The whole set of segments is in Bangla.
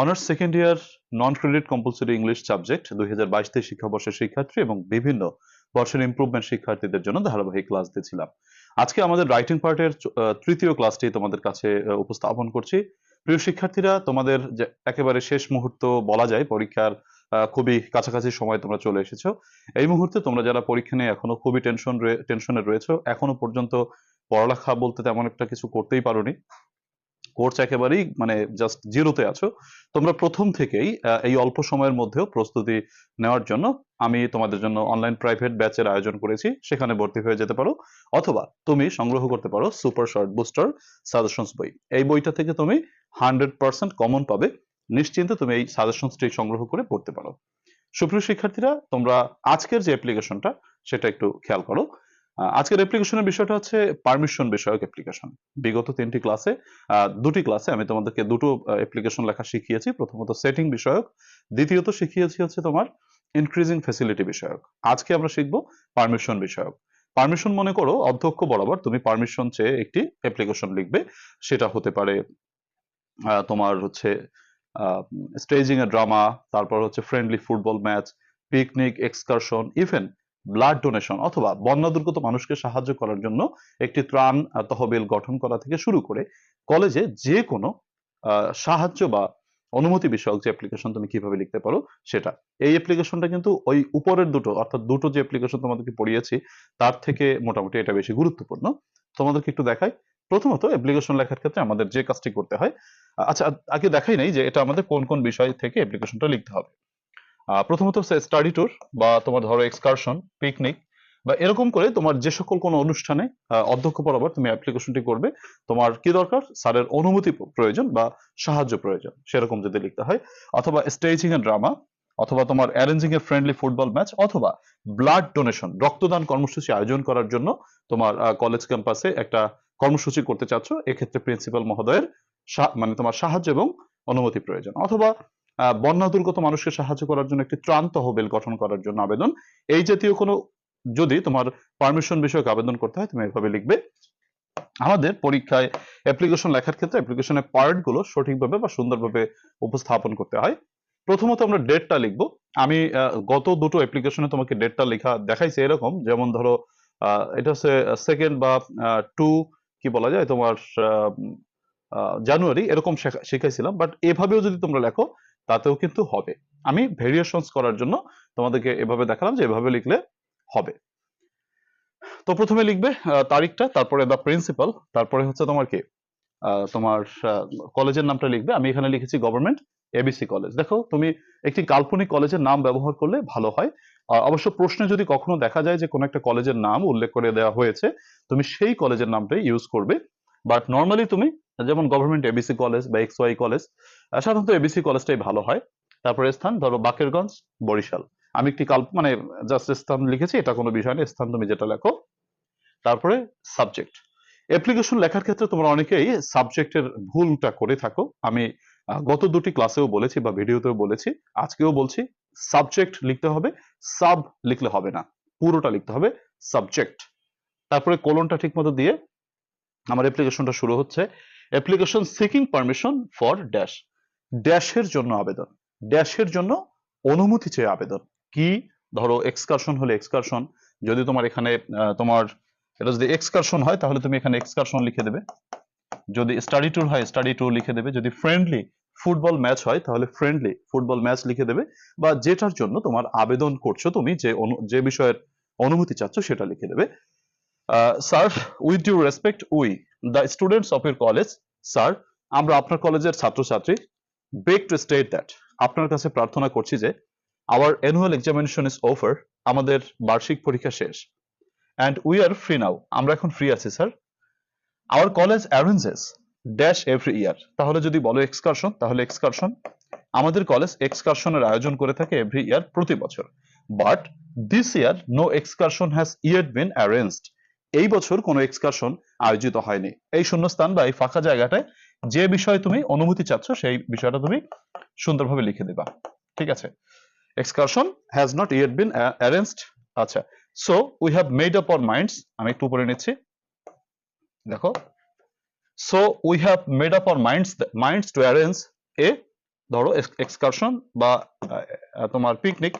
Honours second year non credit compulsory English subject দুই হাজার বাইশ তেইশ শিক্ষাবর্ষের শিক্ষার্থী এবং বিভিন্ন বর্ষের ইমপ্রুভমেন্ট শিক্ষার্থীদের জন্য ধারাবাহিক ক্লাস দিয়েছিলাম। আজকে আমাদের রাইটিং পার্টের তৃতীয় ক্লাসটি তোমাদের কাছে উপস্থাপন করছি। প্রিয় শিক্ষার্থীরা, তোমাদের একেবারে শেষ মুহূর্ত বলা যায়, পরীক্ষার খুবই কাছাকাছি সময় তোমরা চলে এসেছ। এই মুহূর্তে তোমরা যারা পরীক্ষা নিয়ে এখনও খুবই টেনশন টেনশনে রয়েছে, এখনও পর্যন্ত পড়ালেখা বলতে তেমন একটা কিছু করতেই পারোনি। কোর্স একেবারেই মানে জাস্ট জিরোতে আছো। তোমরা প্রথম থেকেই এই অল্প সময়ের মধ্যেও প্রস্তুতি নেওয়ার জন্য আমি তোমাদের জন্য অনলাইন প্রাইভেট ব্যাচের আয়োজন করেছি, সেখানে ভর্তি হয়ে যেতে পারো। অথবা তুমি সংগ্রহ করতে পারো সুপার শর্ট বুস্টার সাজেশনস বই। এই বইটা থেকে তুমি হান্ড্রেড পার্সেন্ট কমন পাবে। নিশ্চিন্তে তুমি এই সাজেশনসটি সংগ্রহ করে পড়তে পারো। সুপ্রিয় শিক্ষার্থীরা, তোমরা আজকের যে অ্যাপ্লিকেশনটা সেটা একটু খেয়াল করো। আজকের অ্যাপ্লিকেশনের বিষয়টা হচ্ছে পারমিশন বিষয়ক অ্যাপ্লিকেশন বিগত তিনটি ক্লাসে দুটি ক্লাসে আমি তোমাদেরকে দুটো অ্যাপ্লিকেশন লেখা শিখিয়েছি। প্রথমত সেটিং বিষয়ক, দ্বিতীয়ত শিখিয়েছি হচ্ছে তোমার ইনক্রিজিং ফেসিলিটি বিষয়ক। আজকে আমরা শিখব পারমিশন বিষয়ক। পারমিশন মনে করো, অধ্যক্ষ বরাবর তুমি পারমিশন চেয়ে একটি অ্যাপ্লিকেশন লিখবে। সেটা হতে পারে তোমার হচ্ছে স্টেজিং এ ড্রামা তারপর হচ্ছে friendly football match picnic excursion even blood donation অথবা বন্যা দুর্গত মানুষকে সাহায্য করার জন্য একটি ত্রাণ তহবিল গঠন করা থেকে শুরু করে কলেজে যে কোনো সাহায্য বা অনুমতি বিষয়ক যে অ্যাপ্লিকেশন তুমি কীভাবে লিখতে পারো সেটা। এই অ্যাপ্লিকেশনটা কিন্তু ওই উপরের দুটো, অর্থাৎ দুটো যে অ্যাপ্লিকেশন তোমাদেরকে পড়িয়েছি, তার থেকে মোটামুটি এটা বেশি গুরুত্বপূর্ণ। তোমাদেরকে একটু দেখাই। প্রথমত অ্যাপ্লিকেশন লেখার ক্ষেত্রে আমাদের যে কাজটি করতে হয় আচ্ছা আগে দেখাই নাই যে এটা আমাদের কোন কোন বিষয় থেকে অ্যাপ্লিকেশনটা লিখতে হবে। প্রথমত স্টাডি ট্যুর বা তোমার ধরো এক্সকারশন পিকনিক বা এরকম করে তোমার যে সকল কোনো অনুষ্ঠানে অধ্যক্ষ বরাবর তুমি অ্যাপ্লিকেশনটি করবে। তোমার কি দরকার? স্যারের অনুমতি প্রয়োজন বা সাহায্য প্রয়োজন, সেরকম যদি লিখতে হয়। অথবা স্টেজিং এ ড্রামা অথবা তোমার arranging a friendly football match অথবা ব্লাড ডোনেশন রক্তদান কর্মসূচি আয়োজন করার জন্য তোমার কলেজ ক্যাম্পাসে একটা কর্মসূচি করতে চাচ্ছ, এক্ষেত্রে প্রিন্সিপাল মহোদয়ের মানে তোমার সাহায্য এবং অনুমতি প্রয়োজন। অথবা বন্যা দুর্গত মানুষকে সাহায্য করার জন্য একটি ত্রাণ তহবিল গঠন করার জন্য আবেদন। এই জাতীয় কোনো যদি তোমার পারমিশন বিষয়ক আবেদন করতে হয়, তুমি এভাবে লিখবে। আমাদের পরীক্ষায় অ্যাপ্লিকেশন লেখার ক্ষেত্রে অ্যাপ্লিকেশনের পার্টগুলো সঠিকভাবে বা সুন্দরভাবে উপস্থাপন করতে হয়। প্রথমত আমরা ডেটটা লিখব। আমি গত দুটো অ্যাপ্লিকেশনে তোমাকে ডেটটা লেখা দেখাইছে এরকম। যেমন ধরো এটা হচ্ছে সেকেন্ড বা টু কি বলা যায়? তোমার জানুয়ারি এরকম শেখা- শিখাইছিলাম। বাট এভাবেও যদি তোমরা লেখো তাতেও কিন্তু হবে। আমি ভেরিয়েশনস করার জন্য তোমাদেরকে এভাবে দেখালাম যে এভাবে লিখলে হবে। তো প্রথমে লিখবে তারিখটা, তারপরে দ্য প্রিন্সিপাল তারপরে হচ্ছে তোমার কি? তোমার কলেজের নামটা লিখবে। আমি এখানে লিখেছি গভর্নমেন্ট এবিসি কলেজ দেখো, তুমি একটি কাল্পনিক কলেজের নাম ব্যবহার করলে ভালো হয়। অবশ্য প্রশ্নে যদি কখনো দেখা যায় যে কোনো একটা কলেজের নাম উল্লেখ করে দেওয়া হয়েছে, তুমি সেই কলেজের নামটাই ইউজ করবে। বাট নর্মালি তুমি যেমন গভর্নমেন্ট এবিসি কলেজ বা এক্স ওয়াই কলেজ সাধারণত এবিসি কলেজটাই ভালো হয়। তারপরে স্থান ধরো বাকেরগঞ্জ, বরিশাল। আমি একটি কাল্প মানে জাস্ট স্থান লিখেছি, এটা কোনো বিষয় নেই স্থান তুমি যেটা লেখো। তারপরে সাবজেক্ট অ্যাপ্লিকেশন লেখার ক্ষেত্রে তোমরা অনেকেই সাবজেক্টের ভুলটা করে থাকো। আমি গত দুটি ক্লাসেও বলেছি বা ভিডিওতেও বলেছি। আজকেও বলছি সাবজেক্ট লিখতে হবে সাব লিখলে হবে না। পুরোটা লিখতে হবে সাবজেক্ট তারপরে কোলনটা ঠিক মতো দিয়ে আমার অ্যাপ্লিকেশনটা শুরু হচ্ছে। Application seeking permission for dash ড্যাশের জন্য আবেদন। ড্যাশের জন্য অনুমতি চেয়ে আবেদন। কি? ধরো এক্সকারশন হলে এক্সকারশন যদি তোমার এখানে তোমার এটা যদি এক্সকারশন হয়, তাহলে তুমি এখানে এক্সকারশন লিখে দেবে। যদি স্টাডি ট্যুর হয় স্টাডি ট্যুর লিখে দেবে। যদি ফ্রেন্ডলি ফুটবল ম্যাচ হয়, তাহলে ফ্রেন্ডলি ফুটবল ম্যাচ লিখে দেবে। বা যেটার জন্য তোমার আবেদন করছ তুমি, যে যে বিষয়ের অনুমতি চাচ্ছ, সেটা লিখে দেবে। Sir with due respect we the students of your college sir আমরা আপনার কলেজের ছাত্রছাত্রী বেক টু স্টেট দ্যাট আপনার কাছে প্রার্থনা করছি যে our annual examination is over আমাদের বার্ষিক পরীক্ষা শেষ and we are free now আমরা এখন ফ্রি আছি sir our college arranges dash every year তাহলে যদি বলো এক্সকারশন তাহলে এক্সকারশন আমাদের কলেজ এক্সকারশনের আয়োজন করে থাকে এভরি ইয়ার প্রতি বছর but this year no excursion has yet been arranged এই বছর কোনো এক্সকারশন আয়োজিত হয়নি। এই শূন্যস্থান বা এই ফাঁকা জায়গাটায় যে বিষয়ে তুমি অনুমতি চাচ্ছ, সেই বিষয়টা তুমি সুন্দরভাবে লিখে দিবা। ঠিক আছে? Excursion has not yet been arranged আচ্ছা so we have made up our minds আমি একটু উপরে নিচ্ছি। দেখো so we have made up our minds minds to arrange a ধরো এক্সকারশন বা তোমার পিকনিক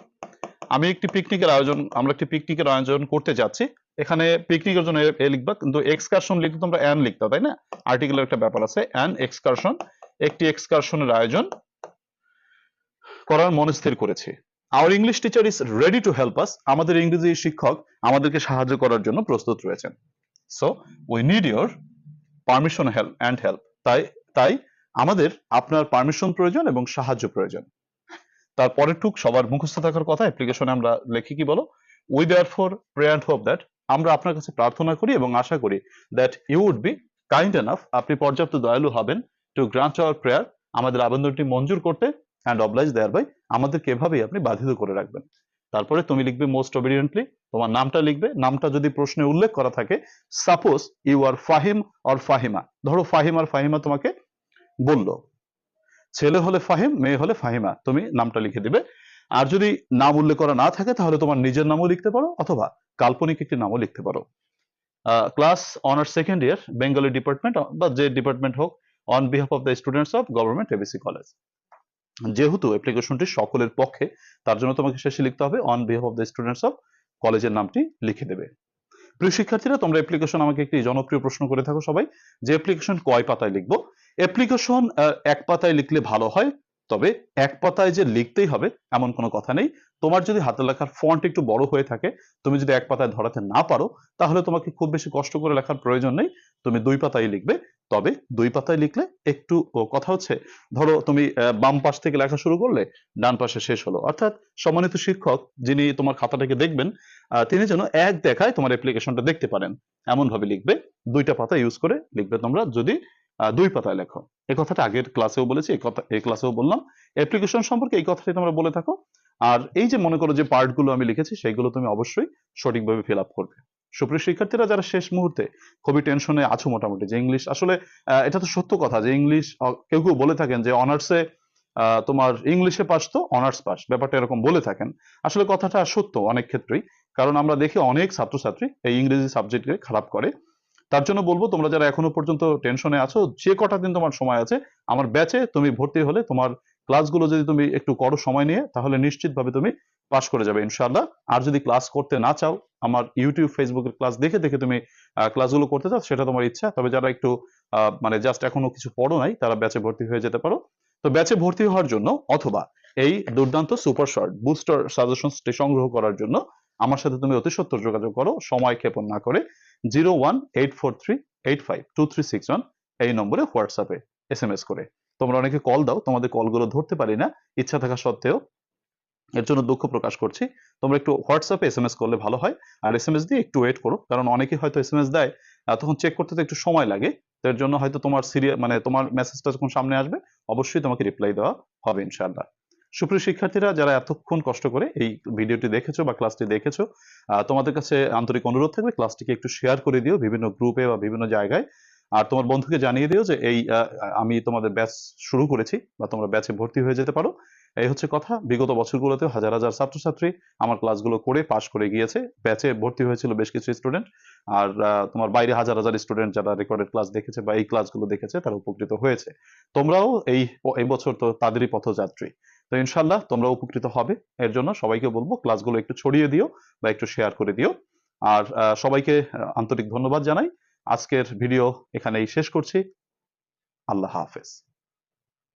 আমি একটি পিকনিকের আয়োজন আমরা একটি পিকনিকের আয়োজন করতে যাচ্ছি। এখানে পিকনিকের জন্য এ- লিখবা, কিন্তু এক্সকারশন লিখতে তোমরা অ্যান লিখতে, তাই না? আর্টিকেলের একটা ব্যাপার আছে অ্যান এক্সকারশন একটি এক্সকারশনের আয়োজন করার মনস্থির করেছি। Our English teacher is ready to help us আমাদের ইংরেজি শিক্ষক আমাদেরকে সাহায্য করার জন্য প্রস্তুত রয়েছেন। So we need your permission help and help তাই তাই আমাদের আপনার পারমিশন প্রয়োজন এবং সাহায্য প্রয়োজন। তারপরের টুক সবার মুখস্থ থাকার কথা অ্যাপ্লিকেশনে আমরা লিখি কি বলো? We therefore pray and hope that আমরা আপনার কাছে প্রার্থনা করি এবং আশা করি that you would be kind enough আপনি পর্যাপ্ত দয়ালু হবেন টু গ্রান্ট আওয়ার প্রেয়ার আমাদের আবেদনটি মঞ্জুর করতে অ্যান্ড অবলাইজ দেয়ার বাই আমাদেরকে এভাবেই আপনি বাধিত করে রাখবেন। তারপরে তুমি লিখবে মোস্ট অবিডিয়েন্টলি তোমার নামটা লিখবে, নামটা যদি প্রশ্নে উল্লেখ করা থাকে suppose you are Fahim or Fahima, ধরো ফাহিম আর ফাহিমা তোমাকে বলল, ছেলে হলে ফাহিম, মেয়ে হলে ফাহিমা, তুমি নামটা লিখে দিবে আর যদি নাম উল্লেখ করা না থাকে, তাহলে তোমার নিজের নামও লিখতে পারো অথবা কাল্পনিক একটি নামও লিখতে পারো। Class honours second year Bengali department বা যে ডিপার্টমেন্ট হোক on behalf of the students of government ABC college যেহেতু অ্যাপ্লিকেশনটি সকলের পক্ষে, তার জন্য তোমাকে শেষে লিখতে হবে on behalf of the students of কলেজের নামটি লিখে দেবে। প্রিয় শিক্ষার্থীরা, তোমরা অ্যাপ্লিকেশন আমাকে একটি জনপ্রিয় প্রশ্ন করে থাকো সবাই। যে অ্যাপ্লিকেশন কয় পাতায় লিখব? অ্যাপ্লিকেশন এক পাতায় লিখলে ভালো হয় তবে এক পাতায় যে লিখতেই হবে এমন কোনো কথা নেই। তোমার যদি হাতে লেখার ফন্ট একটু বড় হয়ে থাকে, তুমি যদি এক পাতায় ধরাতে না পারো, তাহলে তোমাকে খুব বেশি কষ্ট করে লেখার প্রয়োজন নেই। তুমি দুই পাতায় লিখবে, তবে দুই পাতায় লিখলে একটু কথা হচ্ছে। ধরো তুমি বাম পাশ থেকে লেখা শুরু করলে ডান পাশে শেষ হলো। অর্থাৎ সম্মানিত শিক্ষক যিনি তোমার খাতাটাকে দেখবেন তিনি যেন এক দেখায় তোমার অ্যাপ্লিকেশনটা দেখতে পারেন। এমন ভাবে লিখবে, দুইটা পাতা ইউজ করে লিখবে তোমরা। যদি দুই পাতায় লেখো। এই কথাটা আগের ক্লাসেও বলেছি, এই ক্লাসেও বললাম। অ্যাপ্লিকেশন সম্পর্কে এই কথাটি তোমরা বলে থাকো। আর এই যে মনে করো যে পার্টগুলো আমি লিখেছি, সেইগুলো তুমি অবশ্যই সঠিকভাবে ফিল আপ করবে। সুপ্রিয় শিক্ষার্থীরা, যারা শেষ মুহূর্তে খুবই টেনশনে আছো মোটামুটি, যে ইংলিশ আসলে এটা তো সত্য কথা যে ইংলিশ কেউ কেউ বলে থাকেন যে অনার্সে তোমার ইংলিশে পাস তো অনার্স পাস ব্যাপারটা এরকম বলে থাকেন। আসলে কথাটা সত্য অনেক ক্ষেত্রেই। কারণ আমরা দেখি অনেক ছাত্রছাত্রী এই ইংরেজি সাবজেক্টকে খারাপ করে। তার জন্য বলব, তোমরা যারা এখনও পর্যন্ত টেনশনে আছো, যে কটা দিন তোমার সময় আছে, আমার ব্যাচে তুমি ভর্তি হলে তোমার ক্লাসগুলো যদি তুমি একটু করো সময় নিয়ে, তাহলে নিশ্চিতভাবে তুমি পাশ করে যাবে ইনশাআল্লাহ। আর যদি ক্লাস করতে না চাও, আমার ইউটিউব ফেসবুকের ক্লাস দেখে দেখে তুমি ক্লাসগুলো করতে চাও, সেটা তোমার ইচ্ছা। তবে যারা একটু মানে জাস্ট এখনও কিছু পড়ো নাই, তারা ব্যাচে ভর্তি হয়ে যেতে পারো। তো ব্যাচে ভর্তি হওয়ার জন্য, অথবা এই দুর্দান্ত সুপার শর্ট বুস্টার সাজেশনসটি সংগ্রহ করার জন্য, আমার সাথে তুমি অতি সত্তর যোগাযোগ করো, সময় ক্ষেপণ না করে। Zero one eight four three eight five two three six one এই নম্বরে হোয়াটসঅ্যাপে এস এম এস করে। তোমরা অনেকে কল দাও, তোমাদের কলগুলো ধরতে পারি না, ইচ্ছা থাকা সত্ত্বেও এর জন্য দুঃখ প্রকাশ করছি। তোমরা একটু হোয়াটসঅ্যাপে এস এম এস করলে ভালো হয়, আর এস এম এস দিয়ে একটু ওয়েট করো, কারণ অনেকে হয়তো এস এম এস দেয় তখন চেক করতে তো একটু সময় লাগে এর জন্য হয়তো তোমার সিরিয়াল মানে তোমার মেসেজটা যখন সামনে আসবে, অবশ্যই তোমাকে রিপ্লাই দেওয়া হবে ইনশাআল্লাহ। সুপ্রিয় শিক্ষার্থীরা, যারা এতক্ষণ কষ্ট করে এই ভিডিওটি দেখেছ বা ক্লাসটি দেখেছ তোমাদের কাছে আন্তরিক অনুরোধ থাকবে ক্লাসটিকে একটু শেয়ার করে দিও বিভিন্ন গ্রুপে বা বিভিন্ন জায়গায়। আর তোমার বন্ধুকে জানিয়ে দিও যে এই আমি তোমাদের ব্যাচ শুরু করেছি বা তোমরা ব্যাচে ভর্তি হয়ে যেতে পারো। এই হচ্ছে কথা। বিগত বছরগুলোতেও হাজার হাজার ছাত্রছাত্রী আমার ক্লাসগুলো করে পাশ করে গিয়েছে। ব্যাচে ভর্তি হয়েছিল বেশ কিছু স্টুডেন্ট আর তোমার বাইরে হাজার হাজার স্টুডেন্ট যারা রেকর্ডেড ক্লাস দেখেছে বা এই ক্লাসগুলো দেখেছে, তারা উপকৃত হয়েছে। তোমরাও এই এই বছর তো তাদেরই পথযাত্রী। তো ইনশাল্লাহ তোমরা উপকৃত হবে। এর জন্য সবাইকে বলব ক্লাসগুলো একটু ছড়িয়ে দিও বা একটু শেয়ার করে দিও। আর সবাইকে আন্তরিক ধন্যবাদ জানাই। আজকের ভিডিও এখানেই শেষ করছি। আল্লাহ হাফেজ।